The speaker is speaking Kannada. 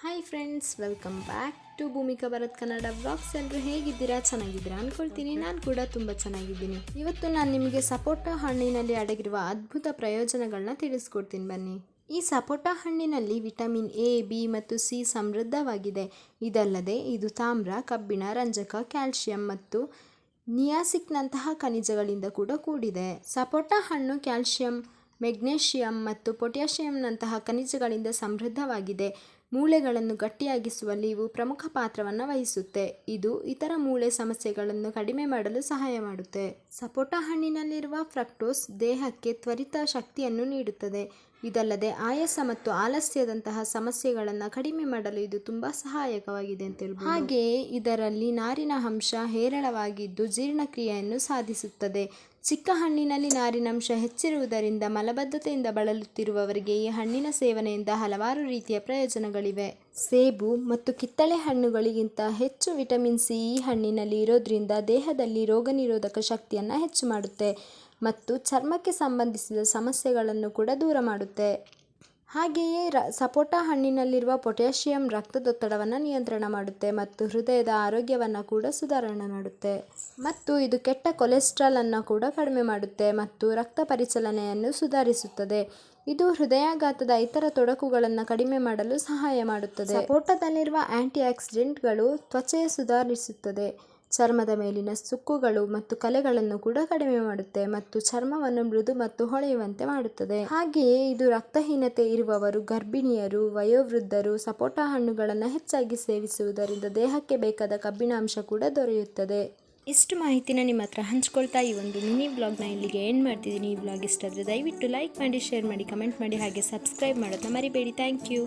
Hi friends welcome back to Bhoomika Bharath Kannada blogs ಎಲ್ಲರೂ ಹೇಗಿದ್ದೀರಾ? ಚೆನ್ನಾಗಿದ್ದೀರಾ ಅಂದ್ಕೊಳ್ತೀನಿ ನಾನು ಕೂಡ ತುಂಬ ಚೆನ್ನಾಗಿದ್ದೀನಿ. ಇವತ್ತು ನಾನು ನಿಮಗೆ ಸಪೋಟ ಹಣ್ಣಿನಲ್ಲಿ ಅಡಗಿರುವ ಅದ್ಭುತ ಪ್ರಯೋಜನಗಳನ್ನ ತಿಳಿಸ್ಕೊಡ್ತೀನಿ ಬನ್ನಿ. ಈ ಸಪೋಟ ಹಣ್ಣಿನಲ್ಲಿ ವಿಟಮಿನ್ ಎ, ಬಿ ಮತ್ತು ಸಿ ಸಮೃದ್ಧವಾಗಿದೆ. ಇದಲ್ಲದೆ ಇದು ತಾಮ್ರ, ಕಬ್ಬಿಣ, ರಂಜಕ, ಕ್ಯಾಲ್ಶಿಯಂ ಮತ್ತು ನಿಯಾಸಿಕ್ನಂತಹ ಖನಿಜಗಳಿಂದ ಕೂಡ ಕೂಡಿದೆ. ಸಪೋಟ ಹಣ್ಣು ಕ್ಯಾಲ್ಸಿಯಂ ಮೆಗ್ನೇಷಿಯಂ ಮತ್ತು ಪೊಟ್ಯಾಷಿಯಂನಂತಹ ಖನಿಜಗಳಿಂದ ಸಮೃದ್ಧವಾಗಿದೆ. ಮೂಳೆಗಳನ್ನು ಗಟ್ಟಿಯಾಗಿಸುವಲ್ಲಿ ಇವು ಪ್ರಮುಖ ಪಾತ್ರವನ್ನು ವಹಿಸುತ್ತೆ. ಇದು ಇತರ ಮೂಳೆ ಸಮಸ್ಯೆಗಳನ್ನು ಕಡಿಮೆ ಮಾಡಲು ಸಹಾಯ ಮಾಡುತ್ತೆ. ಸಪೋಟ ಹಣ್ಣಿನಲ್ಲಿರುವ ಫ್ರಕ್ಟೋಸ್ ದೇಹಕ್ಕೆ ತ್ವರಿತ ಶಕ್ತಿಯನ್ನು ನೀಡುತ್ತದೆ. ಇದಲ್ಲದೆ ಆಯಾಸ ಮತ್ತು ಆಲಸ್ಯದಂತಹ ಸಮಸ್ಯೆಗಳನ್ನು ಕಡಿಮೆ ಮಾಡಲು ಇದು ತುಂಬ ಸಹಾಯಕವಾಗಿದೆ ಅಂತ ಹೇಳ್ಬೋದು. ಹಾಗೆಯೇ ಇದರಲ್ಲಿ ನಾರಿನ ಅಂಶ ಹೇರಳವಾಗಿದ್ದು ಜೀರ್ಣಕ್ರಿಯೆಯನ್ನು ಸಾಧಿಸುತ್ತದೆ. ಚಿಕ್ಕ ಹಣ್ಣಿನಲ್ಲಿ ನಾರಿನಂಶ ಹೆಚ್ಚಿರುವುದರಿಂದ ಮಲಬದ್ಧತೆಯಿಂದ ಬಳಲುತ್ತಿರುವವರಿಗೆ ಈ ಹಣ್ಣಿನ ಸೇವನೆಯಿಂದ ಹಲವಾರು ರೀತಿಯ ಪ್ರಯೋಜನಗಳಿವೆ. ಸೇಬು ಮತ್ತು ಕಿತ್ತಳೆ ಹಣ್ಣುಗಳಿಗಿಂತ ಹೆಚ್ಚು ವಿಟಮಿನ್ ಸಿ ಈ ಹಣ್ಣಿನಲ್ಲಿ ಇರೋದ್ರಿಂದ ದೇಹದಲ್ಲಿ ರೋಗನಿರೋಧಕ ಶಕ್ತಿಯನ್ನು ಹೆಚ್ಚು ಮಾಡುತ್ತೆ. ಮತ್ತು ಚರ್ಮಕ್ಕೆ ಸಂಬಂಧಿಸಿದ ಸಮಸ್ಯೆಗಳನ್ನು ಕೂಡ ದೂರ ಮಾಡುತ್ತೆ. ಹಾಗೆಯೇ ರ, ಸಪೋಟ ಹಣ್ಣಿನಲ್ಲಿರುವ ಪೊಟ್ಯಾಷಿಯಂ ರಕ್ತದೊತ್ತಡವನ್ನು ನಿಯಂತ್ರಣ ಮಾಡುತ್ತೆ ಮತ್ತು ಹೃದಯದ ಆರೋಗ್ಯವನ್ನು ಕೂಡ ಸುಧಾರಣೆ ಮಾಡುತ್ತೆ. ಮತ್ತು ಇದು ಕೆಟ್ಟ ಕೊಲೆಸ್ಟ್ರಾಲ್ ಅನ್ನು ಕೂಡ ಕಡಿಮೆ ಮಾಡುತ್ತೆ ಮತ್ತು ರಕ್ತ ಪರಿಚಲನೆಯನ್ನು ಸುಧಾರಿಸುತ್ತದೆ. ಇದು ಹೃದಯಾಘಾತದ ಇತರ ತೊಡಕುಗಳನ್ನು ಕಡಿಮೆ ಮಾಡಲು ಸಹಾಯ ಮಾಡುತ್ತದೆ. ಸಪೋಟದಲ್ಲಿರುವ ಆ್ಯಂಟಿ ಆಕ್ಸಿಡೆಂಟ್ಗಳು ತ್ವಚೆಯ ಸುಧಾರಿಸುತ್ತದೆ. ಚರ್ಮದ ಮೇಲಿನ ಸುಕ್ಕುಗಳು ಮತ್ತು ಕಲೆಗಳನ್ನು ಕೂಡ ಕಡಿಮೆ ಮಾಡುತ್ತೆ ಮತ್ತು ಚರ್ಮವನ್ನು ಮೃದು ಮತ್ತು ಹೊಳೆಯುವಂತೆ ಮಾಡುತ್ತದೆ. ಹಾಗೆಯೇ ಇದು ರಕ್ತಹೀನತೆ ಇರುವವರು, ಗರ್ಭಿಣಿಯರು, ವಯೋವೃದ್ಧರು, ಸಪೋಟ ಹಣ್ಣುಗಳನ್ನು ಹೆಚ್ಚಾಗಿ ಸೇವಿಸುವುದರಿಂದ ದೇಹಕ್ಕೆ ಬೇಕಾದ ಕಬ್ಬಿಣಾಂಶ ಕೂಡ ದೊರೆಯುತ್ತದೆ. ಇಷ್ಟು ಮಾಹಿತಿನ ನಿಮ್ಮ ಹತ್ರ ಹಂಚ್ಕೊಳ್ತಾ ಈ ಒಂದು ಮಿನಿ ವ್ಲಾಗ್ನ ಇಲ್ಲಿಗೆ ಎಂಡ್ ಮಾಡ್ತಿದ್ದೀನಿ. ಈ ಬ್ಲಾಗ್ ಇಷ್ಟ ಆದರೆ ದಯವಿಟ್ಟು ಲೈಕ್ ಮಾಡಿ ಶೇರ್ ಮಾಡಿ ಕಮೆಂಟ್ ಮಾಡಿ, ಹಾಗೆ ಸಬ್ಸ್ಕ್ರೈಬ್ ಮಾಡೋದನ್ನ ಮರಿಬೇಡಿ. Thank you